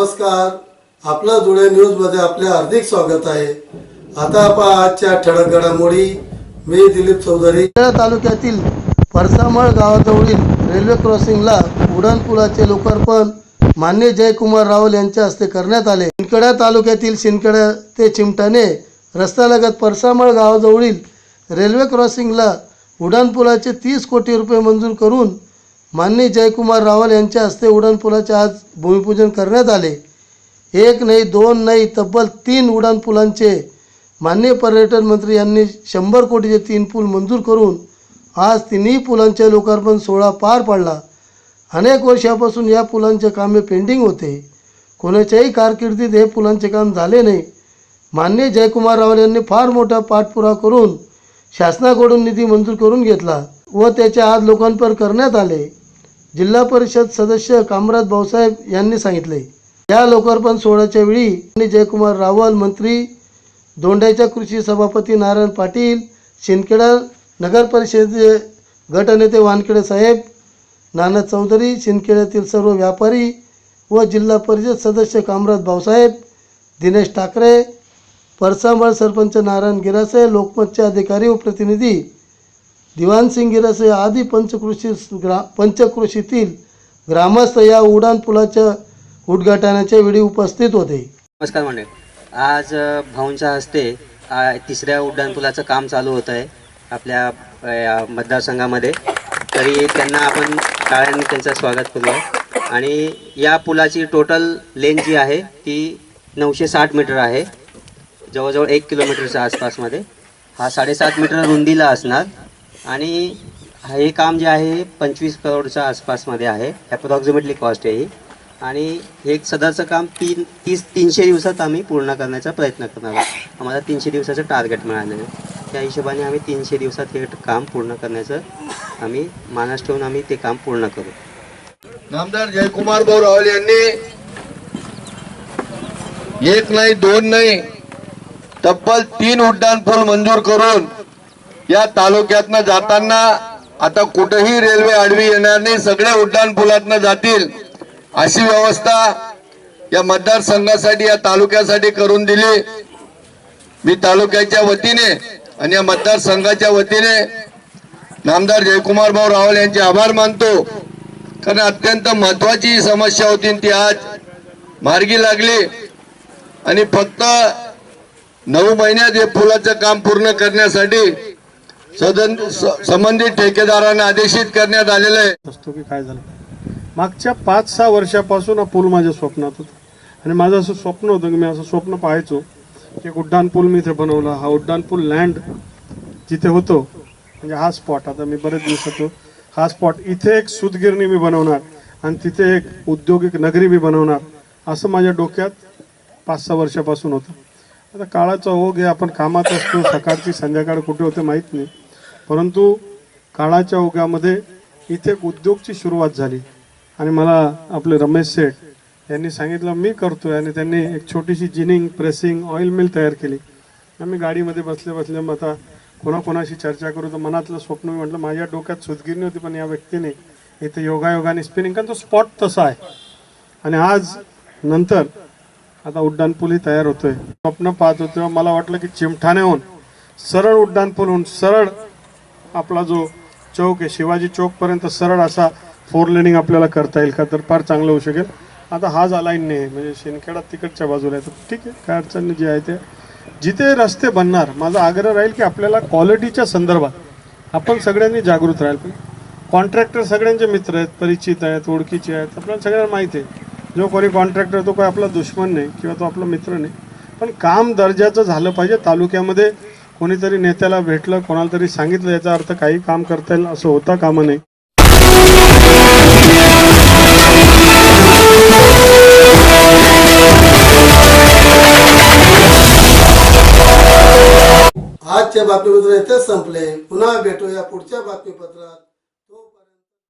आपलं जुळे न्यूजमध्ये आपले हार्दिक स्वागत आहे. आता आपण आजच्या ठळक घडामोडी. मी दिलीप चौधरी. तालुक्यातील परसामळ गावाजवळील रेल्वे क्रॉसिंगला उडान पुलाचे लोकार्पण मान्य जयकुमार रावल यांच्या हस्ते करण्यात आले. शिंदखेडा तालुक्यातील शिंदखेडा ते चिमटाने रस्त्यालगत परसामळ गावाजवळील रेल्वे क्रॉसिंगला उड्डाणपुलाचे तीस कोटी रुपये मंजूर करून माननीय जयकुमार रावल यांच्या हस्ते उड्डाणपुलाचे आज भूमिपूजन करण्यात आले. एक नाही दोन नाही तब्बल तीन उड्डाणपुलांचे माननीय पर्यटन मंत्री यांनी शंभर कोटीचे तीन पूल मंजूर करून आज तिन्ही पुलांचे लोकार्पण सोहळा पार पाडला. अनेक वर्षापासून या पुलांचे कामे पेंडिंग होते. कोणाच्याही कारकिर्दीत हे पुलांचे काम झाले नाही. मान्य जयकुमार रावल यांनी फार मोठा पाठपुरा करून शासनाकडून निधी मंजूर करून घेतला व त्याचे आज लोकांपर करण्यात आले. जिल्हा परिषद सदस्य कामराज भाऊसाहेब यांनी सांगितले. या लोकार्पण सोहळ्याच्या वेळी जयकुमार रावल मंत्री दोंड्याच्या कृषी सभापती नारायण पाटील शिंदखेडा नगर परिषदेचे गटनेते वानखेडे साहेब नाना चौधरी शिंदखेड्यातील सर्व व्यापारी व जिल्हा परिषद सदस्य कामराज भाऊसाहेब दिनेश ठाकरे परसांबळ सरपंच नारायण गिरासे लोकमतचे अधिकारी व प्रतिनिधी दिवाणसिंग गिरासे आदी पंचकृषी ग्रा पंचकृषीतील ग्रामस्थ या उड्डाण पुलाच्या उद्घाटनाच्या वेळी उपस्थित होते. नमस्कार मंडळी. आज भाऊंच्या हस्ते तिसऱ्या उड्डाणपुलाचं काम चालू होतं आहे आपल्या या मतदारसंघामध्ये. तरी त्यांना आपण टाळ्यांनी त्यांचं स्वागत करूया. आणि या पुलाची टोटल लेन जी आहे ती नऊशे साठ मीटर आहे. जवळजवळ एक किलोमीटरच्या आसपासमध्ये. हा साडेसात मीटर रुंदीला असणार. आणि हे काम जे आहे पंचवीस करोडच्या आसपासमध्ये आहे. ॲप्रॉक्झिमेटली कॉस्ट आहे ही. आणि हे सदरचं काम तीन तीस तीनशे दिवसात आम्ही पूर्ण करण्याचा प्रयत्न करणार आहोत. आम्हाला तीनशे दिवसाचं टार्गेट मिळालेलं आहे. त्या हिशोबाने आम्ही तीनशे दिवसात हे काम पूर्ण करण्याचं आम्ही मानस ठेवून आम्ही ते काम पूर्ण करू. नामदार जयकुमार भाऊ रावल यांनी एक नाही दोन नाही तब्बल तीन उड्डाण पूल मंजूर करून या तालुक्यातनं जाताना आता कुठेही रेल्वे आडवी येणार नाही सगळे उड्डाण पुलातनं जातील अशी व्यवस्था या मतदारसंघासाठी या तालुक्यासाठी करून दिली. मी तालुक्याच्या वतीने आणि या मतदारसंघाच्या वतीने नामदार जयकुमार भाऊ रावल यांचे आभार मानतो. कारण अत्यंत महत्वाची ही समस्या होती ती आज मार्गी लागली. आणि फक्त नऊ महिन्यात हे पुलाचं काम पूर्ण करण्यासाठी सदन स- संबंधित ठेकेदारांना आदेशित करण्यात आलेलं आहे. असतो की काय झालं? मागच्या पाच सहा वर्षापासून हा पूल माझ्या स्वप्नात होता. आणि माझं असं स्वप्न होतं की मी असं स्वप्न पाहायचो की एक उड्डाण पूल मी इथे बनवला. हा उड्डाण पूल लँड जिथे होतो म्हणजे हा स्पॉट आता मी बरेच दिवस होतो हा स्पॉट इथे एक सूतगिरणी मी बनवणार आणि तिथे एक औद्योगिक नगरी मी बनवणार असं माझ्या डोक्यात पाच सहा वर्षापासून होतं. आता काळाचा ओघ आहे आपण कामात असतो सकाळची संध्याकाळ कुठे होते माहीत नाही. परंतु काळाच्या ओघामध्ये इथे एक उद्योगची सुरुवात झाली. आणि मला आपले रमेश सेठ यांनी सांगितलं मी करतोय. आणि त्यांनी एक छोटीशी जिनिंग प्रेसिंग ऑइल मिल तयार केली. आम्ही गाडीमध्ये बसले बसले मग आता कोणाकोणाशी चर्चा करू तर मनातलं स्वप्न मी म्हटलं माझ्या डोक्यात सुदगिरणी होती पण या व्यक्तीने इथे योगायोगाने स्पिनिंग कारण तो स्पॉट तसा आहे. आणि आज नंतर आता उड्डाणपूलही तयार होतोय. स्वप्न पाहत होतो. तेव्हा मला वाटलं की चिमठाण्याहून सरळ उड्डाणपूल होऊन सरळ आपला जो चौक आहे शिवाजी चौकपर्यंत सरळ असा फोर लेनिंग आपल्याला करता येईल का? तर फार चांगलं होऊ शकेल. आता हा झाला नाही आहे म्हणजे शिंदखेडा तिकडच्या बाजूला आहे. तर ठीक आहे काय अडचण जी आहे ते. जिथे रस्ते बनणार माझा आग्रह राहील की आपल्याला क्वालिटीच्या संदर्भात आपण सगळ्यांनी जागृत राहील पाहिजे. कॉन्ट्रॅक्टर सगळ्यांचे मित्र आहेत परिचित आहेत ओळखीचे आहेत आपल्याला सगळ्यांना माहिती आहे. जो कोणी कॉन्ट्रॅक्टर तो काही आपला दुश्मन नाही किंवा तो आपला मित्र नाही. पण काम दर्जाचं झालं पाहिजे तालुक्यामध्ये कोणीतरी नेत्याला भेटलं कोणाला तरी सांगितलं याचा अर्थ काही काम करता येईल असं होता कामा नाही आजचे बातमीपत्र इथेच संपले. पुन्हा भेटूया पुढच्या बातमीपत्रात.